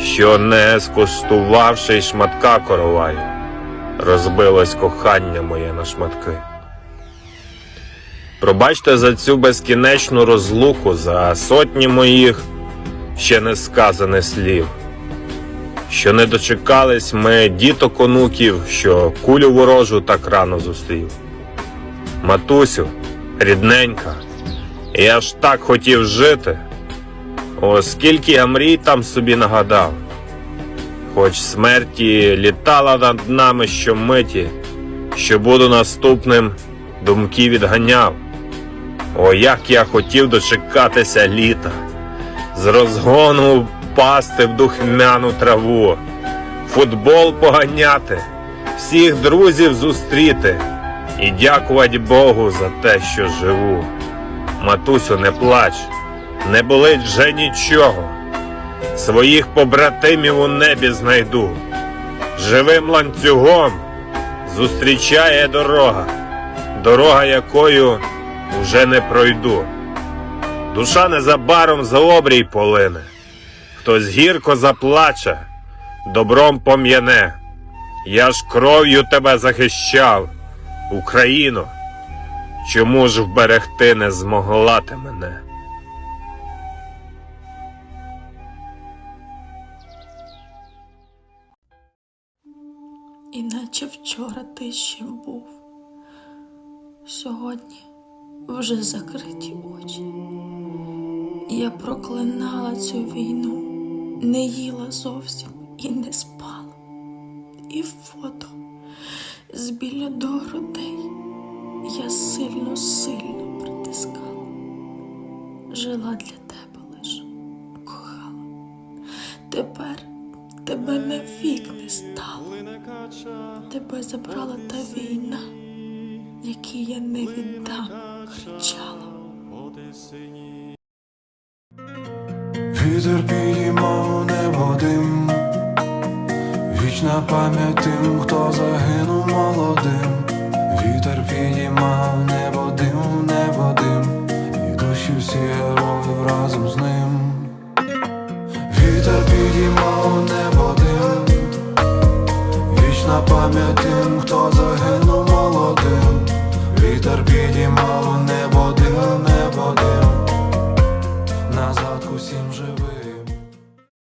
що не скуштувавши й шматка короваю, розбилось кохання моє на шматки. Пробачте за цю безкінечну розлуку, за сотні моїх ще не сказаних слів, що не дочекались ми діток онуків, що кулю ворожу так рано зустрів. Матусю, рідненька, я ж так хотів жити, оскільки я мрій там собі нагадав, хоч смерті літала над нами щомиті, що буду наступним, думки відганяв. О, як я хотів дочекатися літа, з розгону впасти в духмяну траву, футбол поганяти, всіх друзів зустріти і дякувати Богу за те, що живу. Матусю, не плач, не болить вже нічого. Своїх побратимів у небі знайду. Живим ланцюгом зустрічає дорога, дорога якою уже не пройду. Душа незабаром за обрій полине, хтось гірко заплаче, добром пом'яне. Я ж кров'ю тебе захищав, Україно, чому ж вберегти не змогла ти мене? Іначе вчора ти ще був. Сьогодні вже закриті очі. Я проклинала цю війну, не їла зовсім і не спала. І фото з біля до грудей я сильно, сильно притискала. Жила для тебе лиш, кохала. Тепер тебе навік не стало. Тебе забрала та війна, якій я не віддам, кричала. Вітер підіймав небо дим, вічна пам'ять тим, хто загинув молодим. Вітер підіймав небо дим, небо дим, і душі всі героїв разом з